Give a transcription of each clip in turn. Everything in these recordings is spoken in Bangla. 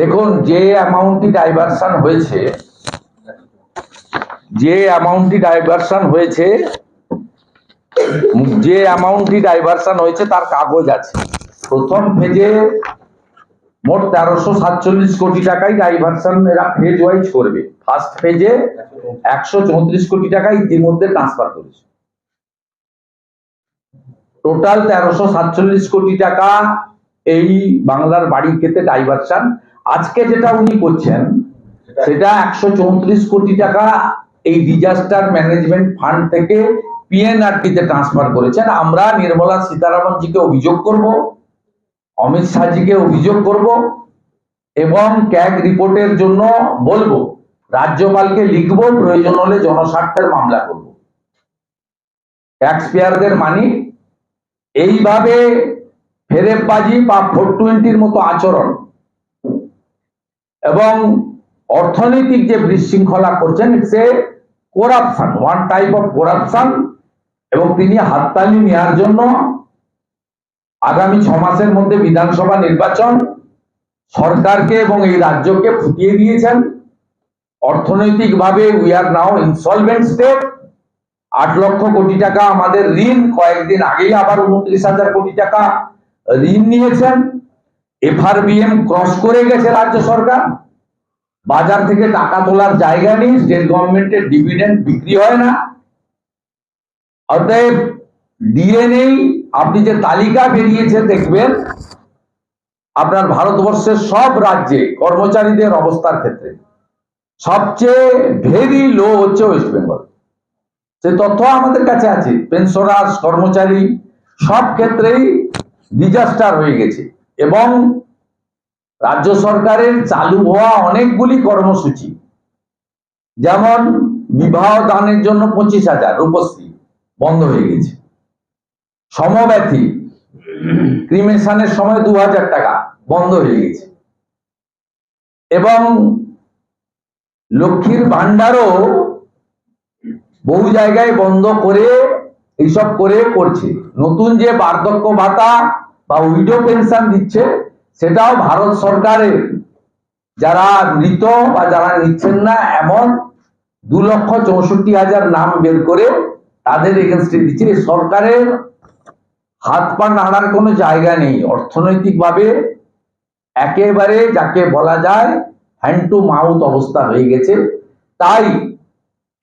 দেখুন, যে অ্যামাউন্টটি ডাইভারশন হয়েছে, যে অ্যামাউন্টটি ডাইভারশন হয়েছে, যে অ্যামাউন্টটি ডাইভারশন হয়েছে, তার কাগজ আছে। প্রথম ফেজে মোট তেরোশো সাতচল্লিশ কোটি টাকাই ডাইভারশন এরা ফেজ ওয়াইজ করবে। ফার্স্ট ফেজে একশো চৌত্রিশ কোটি টাকা ইতিমধ্যে ট্রান্সফার করেছে। টোটাল তেরোশো সাতচল্লিশ কোটি টাকা এই বাংলার বাড়ি খেতে ডাইভারশন আজকে যেটা উনি করছেন, সেটা একশো চৌত্রিশ কোটি টাকা এই ডিজাস্টার ম্যানেজমেন্ট ফান্ড থেকে পিএনআরটিতে ট্রান্সফার করেছেন। আমরা নির্মলা সীতারামনজিকে অভিযোগ করব, অমিত শাহজিকে অভিযোগ করব এবং ক্যাগ রিপোর্টের জন্য বলব, রাজ্যপালকে লিখব, প্রয়োজন হলে জনস্বার্থের মামলা করব। ট্যাক্স পেয়ারদের মানি এইভাবে ফেরেববাজি বা ফোর টোয়েন্টির মতো আচরণ এবং অর্থনৈতিক যে বিশৃঙ্খলা করছেন এ corruption one type of corruption এবং তিনি হাততালি নেওয়ার জন্য আগামী ছ মাসের মধ্যে বিধানসভা নির্বাচন সরকারকে এবং এই রাজ্যকে ফুটিয়ে দিয়েছেন। অর্থনৈতিকভাবে we are now insolvent state আট লক্ষ কোটি টাকা আমাদের ঋণ, কয়েকদিন আগেই আবার উনত্রিশ হাজার কোটি টাকা ঋণ নিয়েছেন, এফআরবিএম ক্রস করে গেছে রাজ্য সরকার। বাজার থেকে টাকা তোলার জায়গা নেই স্টেট গভর্নমেন্টের ডিভিডেন্ড বিক্রি হয় না। অতএব ডিএনএ আপনি যে তালিকা বেরিয়েছে দেখবেন, আপনার ভারতবর্ষের সব রাজ্যে কর্মচারীদের অবস্থার ক্ষেত্রে সবচেয়ে ভেরি লো হচ্ছে ওয়েস্ট বেঙ্গল সে তথ্য আমাদের কাছে আছে পেনশনার্স কর্মচারী, সব ক্ষেত্রেই ডিজাস্টার হয়ে গেছে। এবং রাজ্য সরকারের চালু হওয়া অনেকগুলি কর্মসূচি, যেমন বিবাহ দানের জন্য পঁচিশ হাজার রূপশ্রী বন্ধ হয়ে গেছে। সমব্যথী ক্রিমেশনের সময় দু হাজার টাকা বন্ধ হয়ে গেছে। এবং লক্ষ্মীর ভান্ডারও বহু জায়গায় বন্ধ করে এইসব করে করছে। নতুন যে বার্ধক্য ভাতা বা উইডো পেনশন দিচ্ছে, সেটাও ভারত সরকারের। যারা মৃত বা যারা নিচ্ছেন না, এমন দু লক্ষ চৌষট্টি হাজার নাম বের করে তাদের এগেনস্টে দিচ্ছে। সরকারের হাত পা নাড়ার কোনো জায়গা নেই। অর্থনৈতিকভাবে একেবারে যাকে বলা যায় হ্যান্ড টু মাউথ অবস্থা হয়ে গেছে। তাই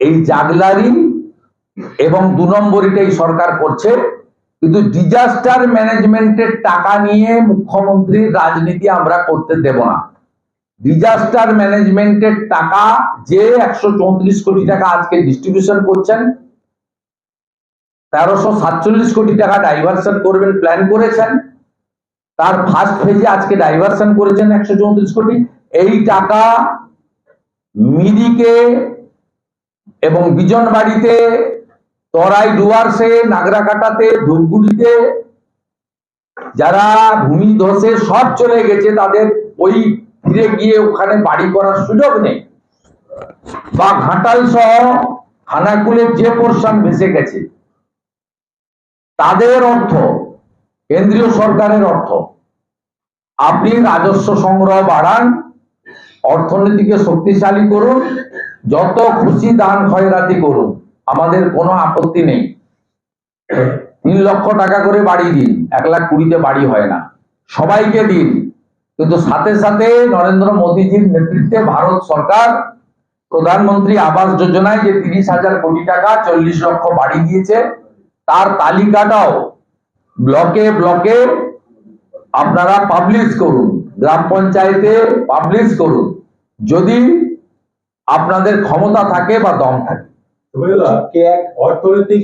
এই জাগলারি এবং দু নম্বরিটাই সরকার করছে, কিন্তু ডিজাস্টার ম্যানেজমেন্টের টাকা নিয়ে মুখ্যমন্ত্রীর রাজনীতি আমরা করতে দেব না। ডিজাস্টার ম্যানেজমেন্টের টাকা যে একশো চৌত্রিশ কোটি টাকা আজকে ডিস্ট্রিবিউশন করছেন, তেরোশো সাতচল্লিশ কোটি টাকা ডাইভার্সন করবেন প্ল্যান করেছেন, তার ফার্স্ট ফেজে আজকে ডাইভার্সন করেছেন একশো চৌত্রিশ কোটি। এই টাকা মিরিকে এবং বিজনবাড়িতে তরাই ডুয়ার্সে, নাগরাকাটাতে, ধূপগুড়িতে, যারা ভূমি ধসে সব চলে গেছে, তাদের ওই ফিরে গিয়ে ওখানে বাড়ি করার সুযোগ নেই। বা ঘাটাল সহ খানাকুলের যে পোর্শন ভেসে গেছে, তাদের অর্থ, কেন্দ্রীয় সরকারের অর্থ, আপনি রাজস্ব সংগ্রহ বাড়ান, অর্থনীতিকে শক্তিশালী করুন, যত খুশি দান খয়রাতি করুন। আমাদের কোনো আপত্তি নেই। তিন লক্ষ টাকা করে বাড়ি দিন, এক লাখ কুড়িতে বাড়ি হয় না। সবাইকে দিন। কিন্তু সাথে সাথে নরেন্দ্র মোদীজির নেতৃত্বে ভারত সরকার, প্রধানমন্ত্রী আবাস যোজনায় যে তিরিশ হাজার কোটি টাকা চল্লিশ লক্ষ বাড়ি দিয়েছে, তার তালিকাটাও ব্লকে ব্লকে আপনারা পাবলিশ করুন, গ্রাম পঞ্চায়েতে পাবলিশ করুন। যদি আপনাদের ক্ষমতা থাকে বা দম থাকে। অর্থনৈতিক